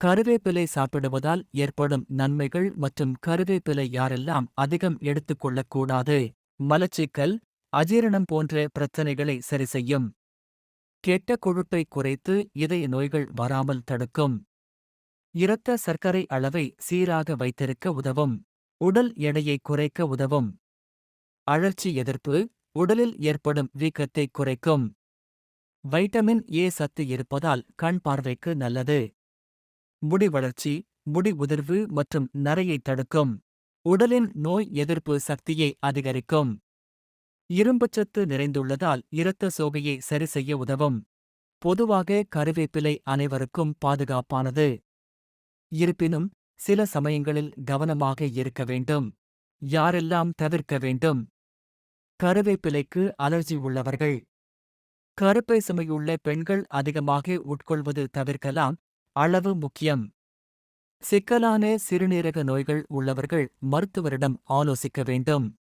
கருவேப்பிலை சாப்பிடுவதால் ஏற்படும் நன்மைகள் மற்றும் கருவேப்பிலை யாரெல்லாம் அதிகம் எடுத்துக்கொள்ளக்கூடாது? மலச்சிக்கல் அஜீரணம் போன்ற பிரச்சனைகளை சரி செய்யும் கெட்ட கொழுப்பை குறைத்து இதய நோய்கள் வராமல் தடுக்கும். இரத்த சர்க்கரை அளவை சீராக வைத்திருக்க உதவும். உடல் எடையை குறைக்க உதவும். அழற்சி எதிர்ப்பு உடலில் ஏற்படும் வீக்கத்தை குறைக்கும். வைட்டமின் ஏ சத்து இருப்பதால் கண் பார்வைக்கு நல்லது. முடி வளர்ச்சி முடி உதிர்வு மற்றும் நரையை தடுக்கும். உடலின் நோய் எதிர்ப்பு சக்தியை அதிகரிக்கும். இரும்புச்சத்து நிறைந்துள்ளதால் இரத்த சோகையை சரி செய்ய உதவும். பொதுவாக கருவேப்பிலை அனைவருக்கும் பாதுகாப்பானது. இருப்பினும் சில சமயங்களில் கவனமாக இருக்க வேண்டும். யாரெல்லாம் தவிர்க்க வேண்டும்? கருவேப்பிலைக்கு அலர்ஜி உள்ளவர்கள். கருப்பை சுமையுள்ள பெண்கள் அதிகமாக உட்கொள்வது தவிர்க்கலாம். அளவு முக்கியம். சிக்கலான சிறுநீரக நோய்கள் உள்ளவர்கள் மருத்துவரிடம் ஆலோசிக்க வேண்டும்.